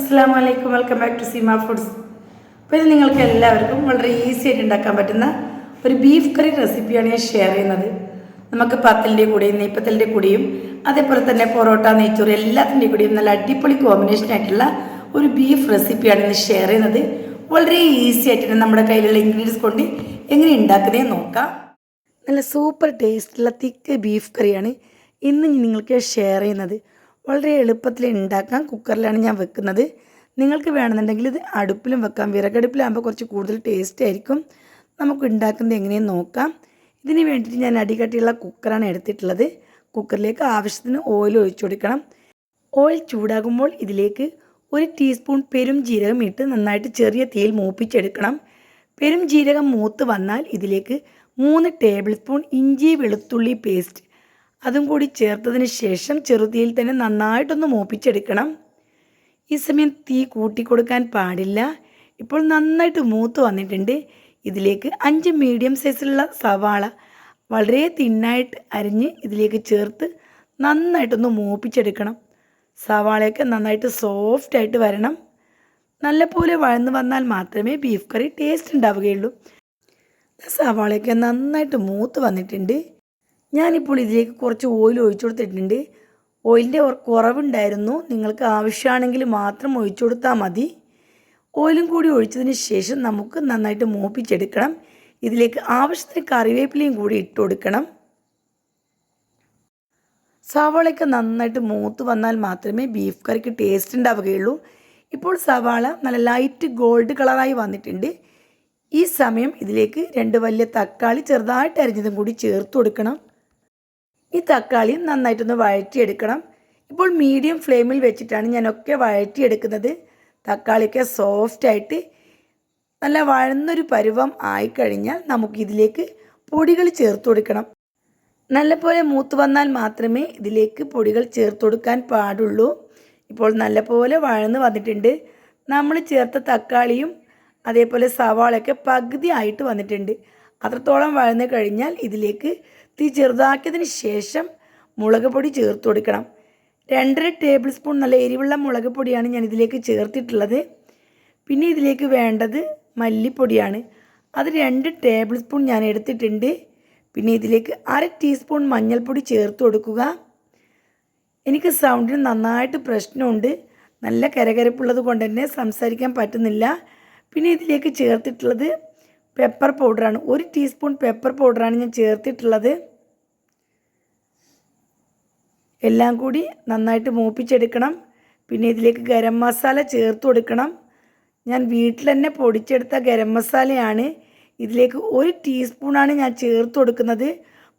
അസ്സാം വലൈക്കും welcome back to Seema foods അപ്പോൾ ഇത് നിങ്ങൾക്ക് എല്ലാവർക്കും വളരെ ഈസി ആയിട്ട് ഉണ്ടാക്കാൻ പറ്റുന്ന ഒരു ബീഫ് കറി റെസിപ്പിയാണ് ഞാൻ ഷെയർ ചെയ്യുന്നത്. നമുക്ക് പത്തലിന്റെ കൂടെയും നെയ്പ്പത്തലിന്റെ കൂടെയും അതേപോലെ തന്നെ പൊറോട്ട നെയ്ച്ചോറ് എല്ലാത്തിന്റെ കൂടെയും നല്ല അടിപൊളി കോമ്പിനേഷൻ ആയിട്ടുള്ള ഒരു ബീഫ് റെസിപ്പിയാണ് ഇന്ന് ഷെയർ ചെയ്യുന്നത്. വളരെ ഈസി ആയിട്ട് നമ്മുടെ കയ്യിലുള്ള ഇൻഗ്രീഡിയൻസ് കൊണ്ട് എങ്ങനെ ഉണ്ടാക്കുന്നതെന്ന് നോക്കാം. നല്ല സൂപ്പർ ടേസ്റ്റുള്ള തിക്ക് ബീഫ് കറിയാണ് ഇന്ന് നിങ്ങൾക്ക് ഷെയർ ചെയ്യുന്നത്. വളരെ എളുപ്പത്തിൽ ഉണ്ടാക്കാം. കുക്കറിലാണ് ഞാൻ വെക്കുന്നത്. നിങ്ങൾക്ക് വേണമെന്നുണ്ടെങ്കിൽ ഇത് അടുപ്പിലും വെക്കാം. വിറകടുപ്പിലാകുമ്പോൾ കുറച്ച് കൂടുതൽ ടേസ്റ്റ് ആയിരിക്കും. നമുക്ക് ഉണ്ടാക്കുന്നത് എങ്ങനെയെന്ന് നോക്കാം. ഇതിന് വേണ്ടിയിട്ട് ഞാൻ അടികട്ടിയുള്ള കുക്കറാണ് എടുത്തിട്ടുള്ളത്. കുക്കറിലേക്ക് ആവശ്യത്തിന് ഓയിൽ ഒഴിച്ചു കൊടുക്കണം. ഓയിൽ ചൂടാകുമ്പോൾ ഇതിലേക്ക് ഒരു ടീസ്പൂൺ പെരും ജീരകം ഇട്ട് നന്നായിട്ട് ചെറിയ തീയിൽ മൂപ്പിച്ചെടുക്കണം. പെരും ജീരകം മൂത്ത് വന്നാൽ ഇതിലേക്ക് മൂന്ന് ടേബിൾ സ്പൂൺ ഇഞ്ചി വെളുത്തുള്ളി പേസ്റ്റ് അതും കൂടി ചേർത്തതിന് ശേഷം ചെറുതീയിൽ തന്നെ നന്നായിട്ടൊന്ന് മൂപ്പിച്ചെടുക്കണം. ഈ സമയം തീ കൂട്ടിക്കൊടുക്കാൻ പാടില്ല. ഇപ്പോൾ നന്നായിട്ട് മൂത്ത് വന്നിട്ടുണ്ട്. ഇതിലേക്ക് അഞ്ച് മീഡിയം സൈസിലുള്ള സവാള വളരെ തിന്നായിട്ട് അരിഞ്ഞ് ഇതിലേക്ക് ചേർത്ത് നന്നായിട്ടൊന്ന് മൂപ്പിച്ചെടുക്കണം. സവാളയൊക്കെ നന്നായിട്ട് സോഫ്റ്റ് ആയിട്ട് വരണം. നല്ലപോലെ വഴന്ന് വന്നാൽ മാത്രമേ ബീഫ് കറി ടേസ്റ്റ് ഉണ്ടാവുകയുള്ളൂ. സവാളയൊക്കെ നന്നായിട്ട് മൂത്ത് വന്നിട്ടുണ്ട്. ഞാനിപ്പോൾ ഇതിലേക്ക് കുറച്ച് ഓയിൽ ഒഴിച്ചു കൊടുത്തിട്ടുണ്ട്. ഓയിലിന്റെ കുറവുണ്ടായിരുന്നു. നിങ്ങൾക്ക് ആവശ്യമാണെങ്കിൽ മാത്രം ഒഴിച്ചു കൊടുത്താൽ മതി. ഓയിലും കൂടി ഒഴിച്ചതിന് ശേഷം നമുക്ക് നന്നായിട്ട് മൂപ്പിച്ചെടുക്കണം. ഇതിലേക്ക് ആവശ്യത്തിന് കറിവേപ്പിലയും കൂടി ഇട്ട് കൊടുക്കണം. സവാളയൊക്കെ നന്നായിട്ട് മൂത്ത് വന്നാൽ മാത്രമേ ബീഫ് കറിക്ക് ടേസ്റ്റ് ഉണ്ടാവുകയുള്ളൂ. ഇപ്പോൾ സവാള നല്ല ലൈറ്റ് ഗോൾഡ് കളറായി വന്നിട്ടുണ്ട്. ഈ സമയം ഇതിലേക്ക് രണ്ട് വലിയ തക്കാളി ചെറുതായിട്ട് അരിഞ്ഞതും കൂടി ചേർത്ത് കൊടുക്കണം. ഈ തക്കാളി നന്നായിട്ടൊന്ന് വഴറ്റിയെടുക്കണം. ഇപ്പോൾ മീഡിയം ഫ്ലെയിമിൽ വെച്ചിട്ടാണ് ഞാനൊക്കെ വഴറ്റിയെടുക്കുന്നത്. തക്കാളിയൊക്കെ സോഫ്റ്റായിട്ട് നല്ല വഴന്നൊരു പരുവം ആയിക്കഴിഞ്ഞാൽ നമുക്കിതിലേക്ക് പൊടികൾ ചേർത്ത് കൊടുക്കണം. നല്ലപോലെ മൂത്ത് വന്നാൽ മാത്രമേ ഇതിലേക്ക് പൊടികൾ ചേർത്ത് കൊടുക്കാൻ പാടുള്ളൂ. ഇപ്പോൾ നല്ലപോലെ വഴന്ന് വന്നിട്ടുണ്ട്. നമ്മൾ ചേർത്ത തക്കാളിയും അതേപോലെ സവാളയൊക്കെ പകുതി ആയിട്ട് വന്നിട്ടുണ്ട്. അത്രത്തോളം വഴന്ന് കഴിഞ്ഞാൽ ഇതിലേക്ക് തീ ചെറുതാക്കിയതിന് ശേഷം മുളക് പൊടി ചേർത്ത് കൊടുക്കണം. രണ്ടര ടേബിൾ സ്പൂൺ നല്ല എരിവുള്ള മുളക് പൊടിയാണ് ഞാൻ ഇതിലേക്ക് ചേർത്തിട്ടുള്ളത്. പിന്നെ ഇതിലേക്ക് വേണ്ടത് മല്ലിപ്പൊടിയാണ്. അത് രണ്ട് ടേബിൾ സ്പൂൺ ഞാൻ എടുത്തിട്ടുണ്ട്. പിന്നെ ഇതിലേക്ക് അര ടീസ്പൂൺ മഞ്ഞൾപ്പൊടി ചേർത്ത് കൊടുക്കുക. എനിക്ക് സൗണ്ടിന് നന്നായിട്ട് പ്രശ്നമുണ്ട്. നല്ല കരകരപ്പുള്ളത് കൊണ്ട് തന്നെ സംസാരിക്കാൻ പറ്റുന്നില്ല. പിന്നെ ഇതിലേക്ക് ചേർത്തിട്ടുള്ളത് പെപ്പർ പൗഡറാണ് ഒരു ടീസ്പൂൺ പെപ്പർ പൗഡറാണ് ഞാൻ ചേർത്തിട്ടുള്ളത്. എല്ലാം കൂടി നന്നായിട്ട് മൂപ്പിച്ചെടുക്കണം. പിന്നെ ഇതിലേക്ക് ഗരം മസാല ചേർത്ത് കൊടുക്കണം. ഞാൻ വീട്ടിൽ തന്നെ പൊടിച്ചെടുത്ത ഗരം മസാലയാണ്. ഇതിലേക്ക് ഒരു ടീസ്പൂണാണ് ഞാൻ ചേർത്ത് കൊടുക്കുന്നത്.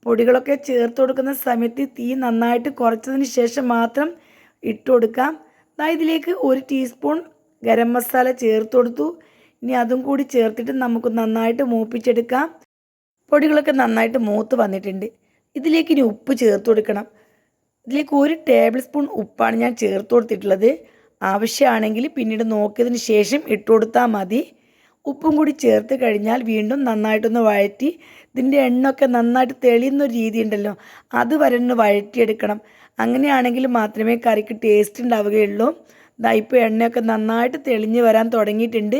പൊടികളൊക്കെ ചേർത്ത് കൊടുക്കുന്ന സമയത്ത് തീ നന്നായിട്ട് കുറച്ചതിന് ശേഷം മാത്രം ഇട്ട് കൊടുക്കാം. ഇതിലേക്ക് ഒരു ടീസ്പൂൺ ഗരം മസാല ചേർത്ത് കൊടുത്തു. ഇനി അതും കൂടി ചേർത്തിട്ട് നമുക്ക് നന്നായിട്ട് മൂപ്പിച്ചെടുക്കാം. പൊടികളൊക്കെ നന്നായിട്ട് മൂത്ത് വന്നിട്ടുണ്ട്. ഇതിലേക്ക് ഇനി ഉപ്പ് ചേർത്ത് കൊടുക്കണം. ഇതിലേക്ക് ഒരു ടേബിൾ സ്പൂൺ ഉപ്പാണ് ഞാൻ ചേർത്ത് കൊടുത്തിട്ടുള്ളത്. ആവശ്യമാണെങ്കിൽ പിന്നീട് നോക്കിയതിന് ശേഷം ഇട്ട് കൊടുത്താൽ മതി. ഉപ്പും കൂടി ചേർത്ത് കഴിഞ്ഞാൽ വീണ്ടും നന്നായിട്ടൊന്ന് വഴറ്റി ഇതിന്റെ എണ്ണൊക്കെ നന്നായിട്ട് തെളിയുന്ന ഒരു രീതി ഉണ്ടല്ലോ അത് വരെ ഒന്ന് വഴറ്റിയെടുക്കണം. അങ്ങനെയാണെങ്കിൽ മാത്രമേ കറിക്ക് ടേസ്റ്റ് ഉണ്ടാവുകയുള്ളൂ. ദാ ഇപ്പോൾ എണ്ണയൊക്കെ നന്നായിട്ട് തെളിഞ്ഞ് വരാൻ തുടങ്ങിയിട്ടുണ്ട്.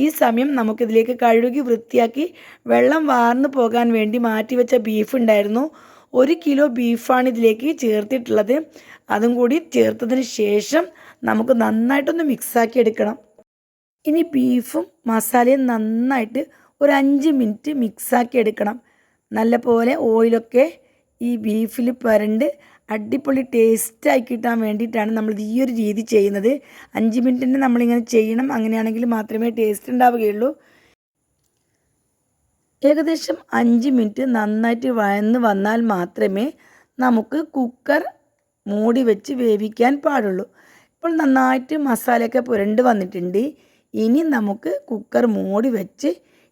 ഈ സമയം നമുക്കിതിലേക്ക് കഴുകി വൃത്തിയാക്കി വെള്ളം വാർന്നു പോകാൻ വേണ്ടി മാറ്റി വെച്ച ബീഫ് ഉണ്ടായിരുന്നു. ഒരു കിലോ ബീഫാണ് ഇതിലേക്ക് ചേർത്തിട്ടുള്ളത്. അതും കൂടി ചേർത്തതിന് ശേഷം നമുക്ക് നന്നായിട്ടൊന്ന് മിക്സാക്കി എടുക്കണം. ഇനി ബീഫും മസാലയും നന്നായിട്ട് ഒരു അഞ്ച് മിനിറ്റ് മിക്സാക്കി എടുക്കണം. നല്ല പോലെ ഓയിലൊക്കെ ഈ ബീഫിൽ പരണ്ട് അടിപൊളി ടേസ്റ്റായി കിട്ടാൻ വേണ്ടിയിട്ടാണ് നമ്മൾ ഈ ഒരു രീതി ചെയ്യുന്നത്. അഞ്ച് മിനിറ്റിന് നമ്മളിങ്ങനെ ചെയ്യണം. അങ്ങനെയാണെങ്കിൽ മാത്രമേ ടേസ്റ്റ് ഉണ്ടാവുകയുള്ളൂ. ഏകദേശം അഞ്ച് മിനിറ്റ് നന്നായിട്ട് വഴന്ന് വന്നാൽ മാത്രമേ നമുക്ക് കുക്കർ മൂടി വെച്ച് വേവിക്കാൻ പാടുള്ളൂ. ഇപ്പോൾ നന്നായിട്ട് മസാലയൊക്കെ പുരണ്ട് വന്നിട്ടുണ്ട്. ഇനി നമുക്ക് കുക്കർ മൂടി വെച്ച്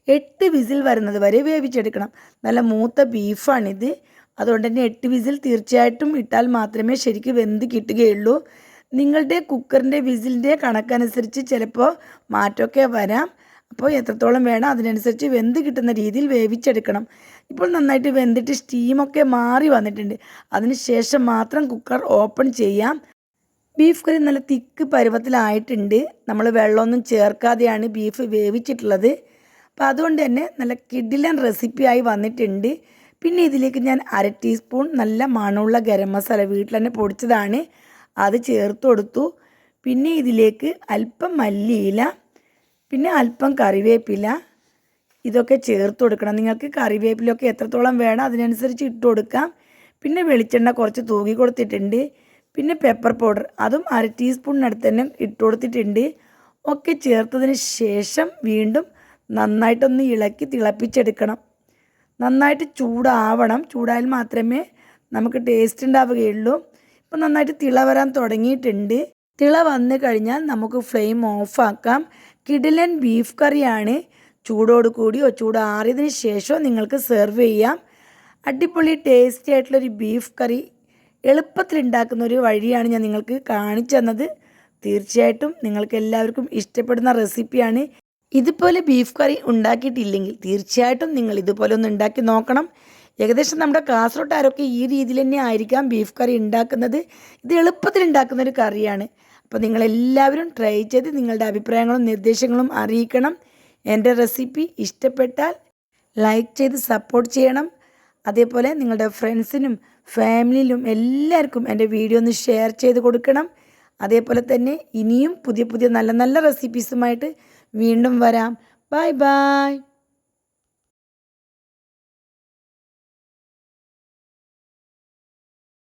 എട്ട് വിസിൽ വരുന്നത് വരെ വേവിച്ചെടുക്കണം. നല്ല മൂത്ത ബീഫാണിത്. അതുകൊണ്ട് തന്നെ എട്ട് വിസിൽ തീർച്ചയായിട്ടും ഇട്ടാൽ മാത്രമേ ശരിക്കും വെന്ത് കിട്ടുകയുള്ളൂ. നിങ്ങളുടെ കുക്കറിന്റെ വിസിലിന്റെ കണക്കനുസരിച്ച് ചിലപ്പോൾ മാറ്റമൊക്കെ വരാം. അപ്പോൾ എത്രത്തോളം വേണം അതിനനുസരിച്ച് വെന്ത് കിട്ടുന്ന രീതിയിൽ വേവിച്ചെടുക്കണം. ഇപ്പോൾ നന്നായിട്ട് വെന്തിട്ട് സ്റ്റീമൊക്കെ മാറി വന്നിട്ടുണ്ട്. അതിനുശേഷം മാത്രം കുക്കർ ഓപ്പൺ ചെയ്യാം. ബീഫ് കറി നല്ല തിക്ക് പരുവത്തിലായിട്ടുണ്ട്. നമ്മൾ വെള്ളമൊന്നും ചേർക്കാതെയാണ് ബീഫ് വേവിച്ചിട്ടുള്ളത്. അപ്പോൾ അതുകൊണ്ട് തന്നെ നല്ല കിഡിലൻ റെസിപ്പിയായി വന്നിട്ടുണ്ട്. പിന്നെ ഇതിലേക്ക് ഞാൻ അര ടീസ്പൂൺ നല്ല മണമുള്ള ഗരം മസാല വീട്ടിൽ തന്നെ പൊടിച്ചതാണ്. അത് ചേർത്ത് കൊടുത്തു. പിന്നെ ഇതിലേക്ക് അല്പം മല്ലിയില പിന്നെ അല്പം കറിവേപ്പില ഇതൊക്കെ ചേർത്ത് കൊടുക്കണം. നിങ്ങൾക്ക് കറിവേപ്പിലൊക്കെ എത്രത്തോളം വേണം അതിനനുസരിച്ച് ഇട്ട് കൊടുക്കാം. പിന്നെ വെളിച്ചെണ്ണ കുറച്ച് തൂകി കൊടുത്തിട്ടുണ്ട്. പിന്നെ പെപ്പർ പൗഡർ അതും അര ടീസ്പൂണിനടുത്ത് തന്നെ ഇട്ട് കൊടുത്തിട്ടുണ്ട്. ഒക്കെ ചേർത്തതിന് ശേഷം വീണ്ടും നന്നായിട്ടൊന്ന് ഇളക്കി തിളപ്പിച്ചെടുക്കണം. നന്നായിട്ട് ചൂടാവണം. ചൂടായാൽ മാത്രമേ നമുക്ക് ടേസ്റ്റ് ഉണ്ടാവുകയുള്ളൂ. ഇപ്പം നന്നായിട്ട് തിള വരാൻ തുടങ്ങിയിട്ടുണ്ട്. തിള വന്നു കഴിഞ്ഞാൽ നമുക്ക് ഫ്ലെയിം ഓഫാക്കാം കിടിലൻ ബീഫ് കറിയാണ്. ചൂടോട് കൂടിയോ ചൂടാറിയതിന് ശേഷമോ നിങ്ങൾക്ക് സെർവ് ചെയ്യാം. അടിപൊളി ടേസ്റ്റി ആയിട്ടുള്ളൊരു ബീഫ് കറി. എളുപ്പത്തിൽ ഉണ്ടാക്കുന്ന ഒരു വഴിയാണ് ഞാൻ നിങ്ങൾക്ക് കാണിച്ചു തന്നത്. തീർച്ചയായിട്ടും നിങ്ങൾക്ക് എല്ലാവർക്കും ഇഷ്ടപ്പെടുന്ന റെസിപ്പിയാണ് ഇതുപോലെ ബീഫ് കറി ഉണ്ടാക്കിയിട്ടില്ലെങ്കിൽ തീർച്ചയായിട്ടും നിങ്ങൾ ഇതുപോലെ ഒന്ന് ഉണ്ടാക്കി നോക്കണം. ഏകദേശം നമ്മുടെ കാസർഗോട്ടാരൊക്കെ ഈ രീതിയിൽ തന്നെ ആയിരിക്കാം ബീഫ് കറി ഉണ്ടാക്കുന്നത്. ഇത് എളുപ്പത്തിൽ ഉണ്ടാക്കുന്ന ഒരു കറിയാണ്. അപ്പോൾ നിങ്ങളെല്ലാവരും ട്രൈ ചെയ്ത് നിങ്ങളുടെ അഭിപ്രായങ്ങളും നിർദ്ദേശങ്ങളും അറിയിക്കണം. എന്റെ റെസിപ്പി ഇഷ്ടപ്പെട്ടാൽ ലൈക്ക് ചെയ്ത് സപ്പോർട്ട് ചെയ്യണം. അതേപോലെ നിങ്ങളുടെ ഫ്രണ്ട്സിനും ഫാമിലിയിലും എല്ലാവർക്കും എന്റെ വീഡിയോ ഒന്ന് ഷെയർ ചെയ്ത് കൊടുക്കണം. അതേപോലെ തന്നെ ഇനിയും പുതിയ പുതിയ നല്ല നല്ല റെസിപ്പീസുമായിട്ട് വീണ്ടും വരാം. Bye bye